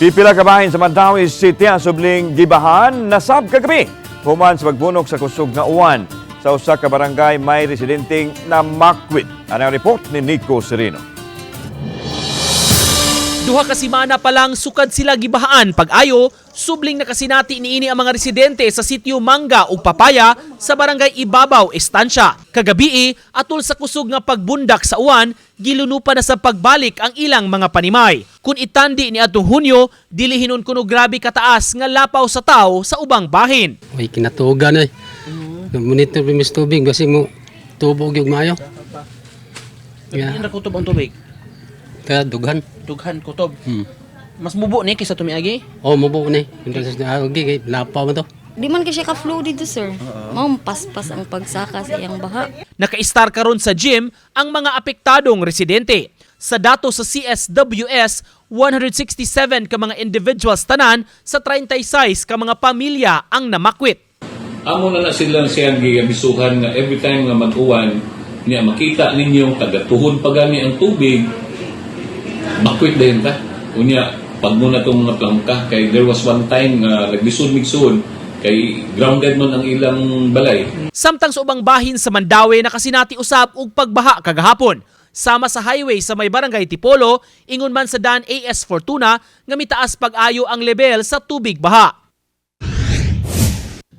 Pipila ka bahin sa Mandawi City ang subling gibahan nasab kagabi. Human sa pagbunok sa kusog nga uwan sa usa ka barangay may residenteng na makwit. Ano ang report ni Nico Sereno? Duha ka simana pa lang sukad sila gibahaan pag-ayo, subling na kasinati niini ang mga residente sa sitio Manga ug Papaya sa barangay Ibabaw, Estancia. Kagabi atol sa kusog nga pagbundak sa uwan, gilunupa na sa pagbalik ang ilang mga panimay. Kung itandi ni atong Hunyo, dili hinon kuno grabe kataas nga lapaw sa tao sa ubang bahin. May kinatugan eh. Monitor bimis tubig basi mo tubog yung mayo. Yeah. kutob ang tubig? Kaya dughan. Dughan kutob. Hmm. Mas mubo ni kaysa tumiagi. Oh, mubo ni. Ah, okay, kay lapaw mo to. Di man kasi ka-flow dito, sir. Mao paspas ang pagsaka sa iyang baha. Naka-star karon sa gym ang mga apektadong residente. Sa dato sa CSWS, 167 ka mga individuals tanan sa 36 ka mga pamilya ang namakwit. Amo na na silang siyang gigabisuhan nga every time nga mag-uwan niya makita ninyo tagatuhon pa gani ang tubig makwit din ta unya pag mo na itong mga plangka kay there was one time nga naglisod-migsod kay grounded man ang ilang balay Samtang sa ubang bahin sa Mandawi nakasinati usab og pagbaha kagahapon. Sama sa highway sa may barangay Tipolo, ingon man sa Dan AS Fortuna nga mitaas pag-ayo ang level sa tubig baha.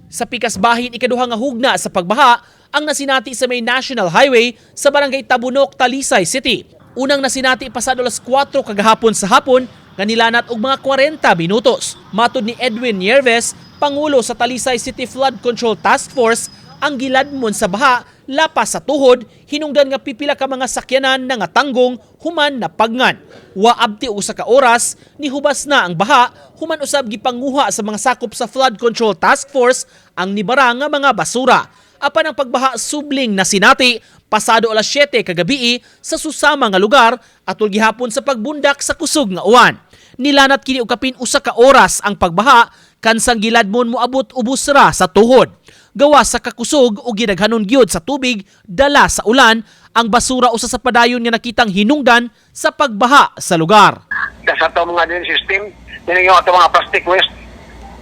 Sa pikas bahin ikaduha nga hugna sa pagbaha ang nasinati sa may National Highway sa barangay Tabunok, Talisay City. Unang nasinati pasado alas 4 kagahapon sa hapon nga nilanat og mga 40 minutos. Matod ni Edwin Yerves, pangulo sa Talisay City Flood Control Task Force, ang giladmon sa baha lapas sa tuhod hinungdan nga pipila ka mga sakyanan na nga tanggong human na pagngan. Wa abti usa ka oras ni hubas na ang baha human usab gipanguha sa mga sakop sa Flood Control Task Force ang nibara nga mga basura. Apan ang pagbaha subling na sinati pasado alas 7 kagabi sa susama nga lugar atol gihapon sa pagbundak sa kusog nga uwan. Nilanat kini og kapin usa ka oras ang pagbaha kansang giladmon moabot ubos ra sa tuhod. Gawa sa kakusog o ginaghanon gyud sa tubig dala sa ulan ang basura usa sa padayon nga nakitang hinungdan sa pagbaha sa lugar. sa ato mga din system, yung ato mga plastic waste.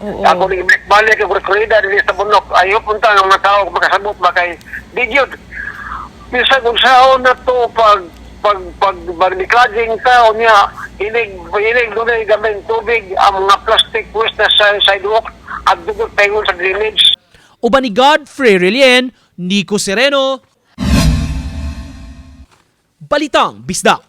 Oo. Ako ni balik balik ang rekorida din sa bunok. Ayaw punta ng mga tao makasabot ba kay digyod. Bisa kung saan na to pag pag pag barniclading tao niya inig inig doon ay gaming tubig ang mga plastic waste na sa sidewalk at dugot paingon sa drainage. Uban ni Godfrey Relien, Nico Sereno, Balitang Bisdak.